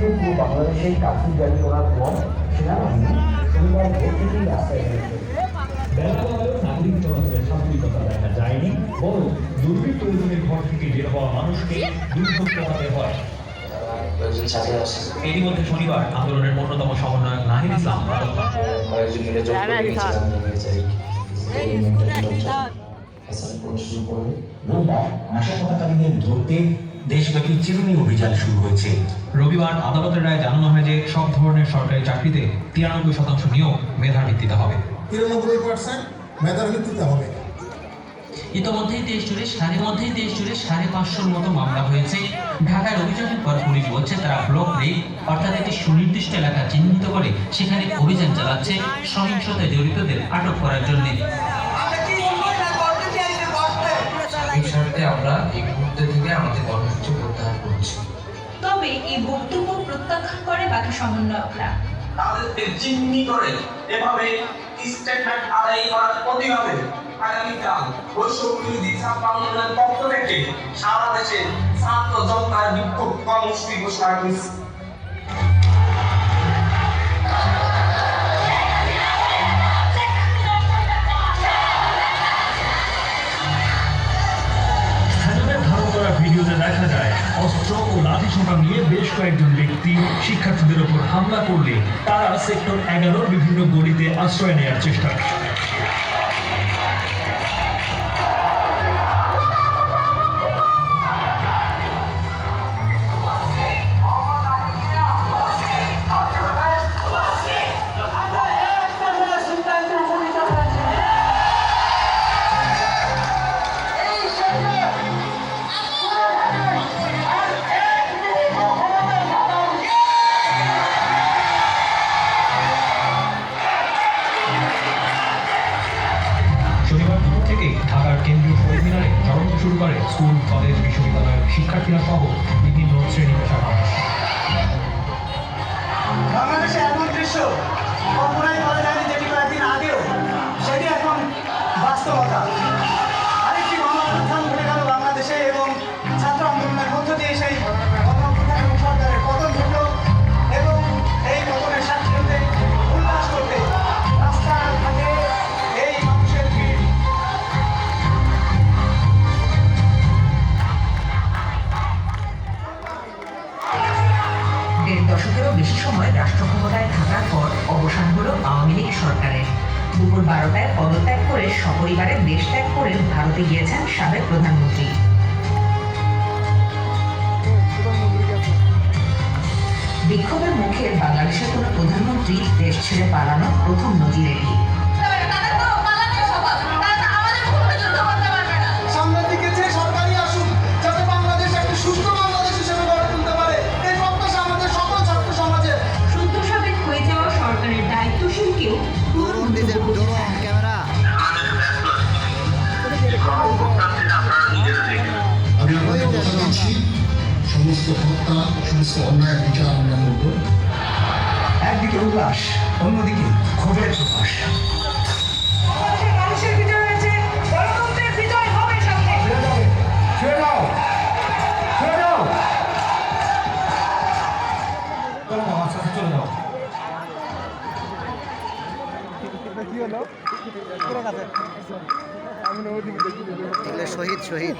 থেকে পুরো বাংলাদেশে কার্ফিউ জারি করার পর সেনাবাহিনী শনিবার ভোর থেকেই রাস্তায় নেমেছে নাগরিক চলাচলের স্বাভাবিকতা দেখা যায়নি বরং দুর্বৃত্ত ওজনের ঘর থেকে বের হওয়া মানুষকে দুর্ভোগ পোহাতে হয়। কয়েকজন সাথে আসে এরই মধ্যে শনিবার আন্দোলনের অন্যতম সমন্বয়ক নাহিদ ইসলাম কয়েকজন মিলে করে নিয়ে যাই ধরতে দেশব্যাপী চিরুনি অভিযান শুরু হয়েছে। রবিবার আদালতের রায়ে জানানো হয় যে সব ধরনের সরকারি চাকরিতে তিরানব্বই শতাংশ নিয়োগ মেধার ভিত্তিতে হবে। তিরানব্বই পার্সেন্ট মেধার ভিত্তিতে হবে। ইতোমধ্যেই দেশ জুড়ে সাড়ে মধ্যেই দেশ জুড়ে সাড়ে পাঁচশোর মতো মামলা হয়েছে। ঢাকার অভিযানের পর পুলিশ বলছে তারা ব্লক রেড অর্থাৎ একটি সুনির্দিষ্ট এলাকা চিহ্নিত করে সেখানে অভিযান চালাচ্ছে। সহিংসতায় জড়িতদের আটক করার জন্য। এই শর্তে আমরা এই মুহূর্তে থেকে আমাদের তবে এই বক্তব্য প্রত্যাখ্যান করে বাকি সমন্বয়করা। তাদেরকে জিম্মি করে এভাবে স্টেটমেন্ট আদায় করার প্রতিভাবে আগামীকাল বৈষম্য বিরোধী ছাত্র আন্দোলনের পক্ষ থেকে সারা দেশে ছাত্র জনতার বিক্ষোভ কর্মসূচি ঘোষণা করেছে। অস্ত্র ও লাঠি ছোটা নিয়ে বেশ কয়েকজন ব্যক্তি শিক্ষার্থীদের ওপর হামলা করলে তারা সেক্টর এগারোর বিভিন্ন গলিতে আশ্রয় নেওয়ার চেষ্টা। করে শুরু করে স্কুল কলেজ বিশ্ববিদ্যালয়ের শিক্ষার্থীরা সহ বিভিন্ন শ্রেণি পেশার মানুষ। দশকেরও বেশি সময় রাষ্ট্র ক্ষমতায় থাকার পর অবসান হলো আওয়ামী লীগ সরকারের। দুপুর বারোটায় পদত্যাগ করে সপরিবারে দেশ ত্যাগ করে ভারতে গিয়েছেন সাবেক প্রধানমন্ত্রী। বিক্ষোভের মুখে বাংলাদেশের কোনো প্রধানমন্ত্রী দেশ ছেড়ে পালানো প্রথম নজির এটি। একদিকে উল্লাস অন্যদিকে ক্ষোভের প্রকাশ শহীদ শহীদ।